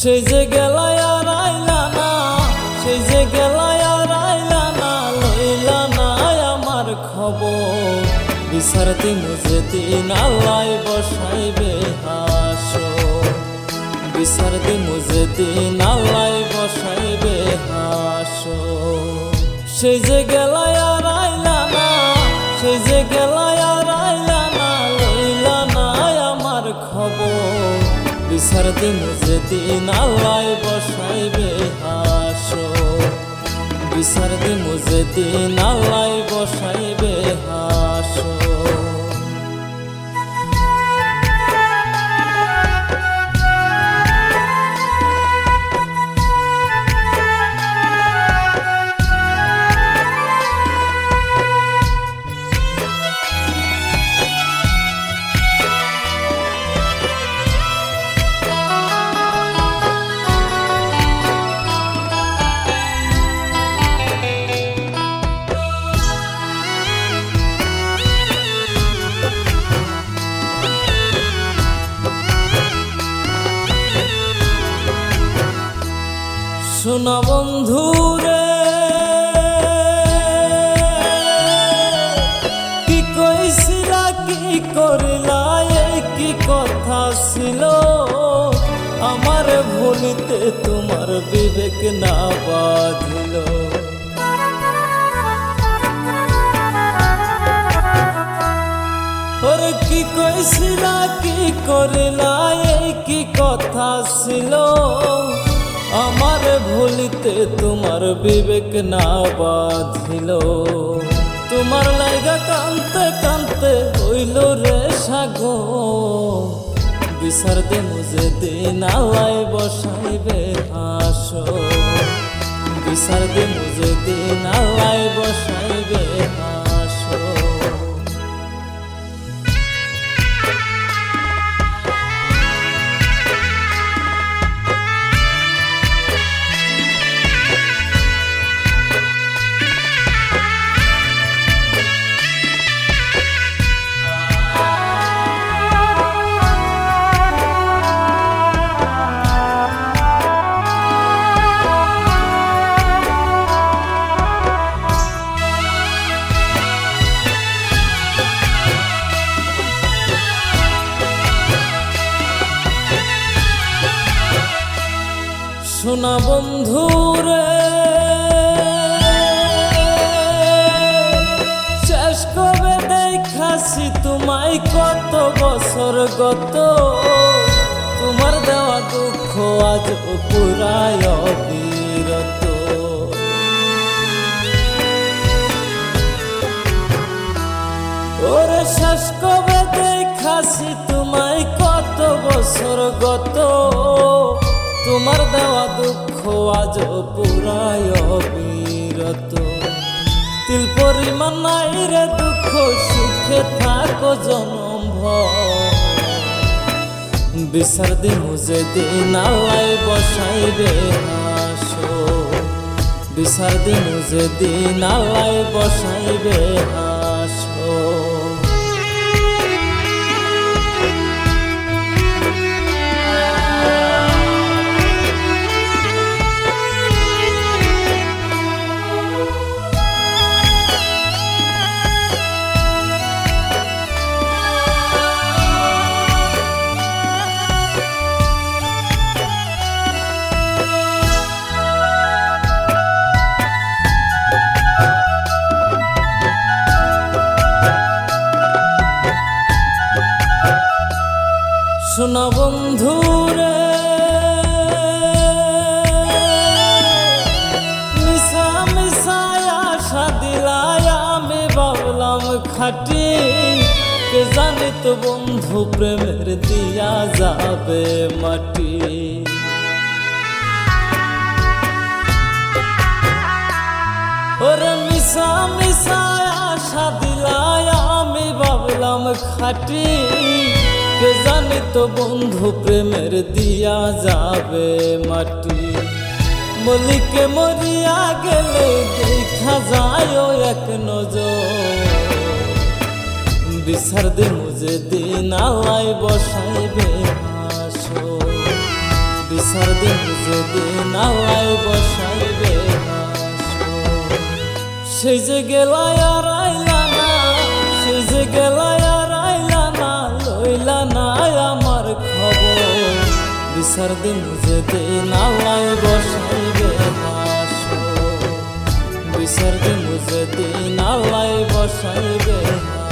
সেই যে গেলায় আর না আমার খবর। বিচার দিমু যে দিন বসাইবে হাসো বিচার দিমু যে দিন বসাইবে হাসো যে গেলায় আর দিন আল্লাহ বসাইবে হাসো বিচার দিমু যে দিন আল্লাহ বসাইবে হাসো শোনা বন্ধু রে? কি কইছিলা কি করিলা কি কথা ছিল। আমার ভুলিতে তোমার বিবেক না বাঁধিল। কি কইছিলা কি করিলা কি ভুলিতে তোমার বিবেক না বাঁধিল। তোমার লাইগা কানতে কানতে হইল রে সাগো বিচার দে মুজে দিন আলাই বসাইবে হাস বিচার দে মুজে দিন আলাই বসাইবে শোনা বন্ধু রে শেষ কবে দেখাছি তোমায় কত বছর গত? তোমার দেওয়া দুঃখ আজ পুরায় অবিরত। ওরে শেষ কবে দেখাছি তোমায় কত বছর গত? আজ পুরায় অবিরত। তিল পরিমাণ নাই রে দুঃখ, সুখে থাকো জনম বিচার দিমু যে দিন আল্লাহ বসাইবে হাসো বিচার দিমু যে দিন আল্লাহ বসাইবে বন্ধু প্রেমের দিয়া যাবে মাটি। ওরে মিশা মিশা আশা আমি ভাবলাম খাটি। জানি তো বন্ধু প্রেমের দিয়া যাবে মাটি। মলিকে মরিয়া গেলে দেখা যায় এক নজর বিচার দে মুজে দিন আলাই বসাইবে হাসো বিচার দিন যেদিন আল্লাহ বসাইবে হাসর। সেই যে গেলায় আর আইলা না, সেই যে গেলায় আর আইলা না, লইলা না আমার খবর বিচার দিন যেদিন আল্লাহ বসাইবে হাসর। বিচার দিন যেদিন আল্লাহ বসাইবে হাসর।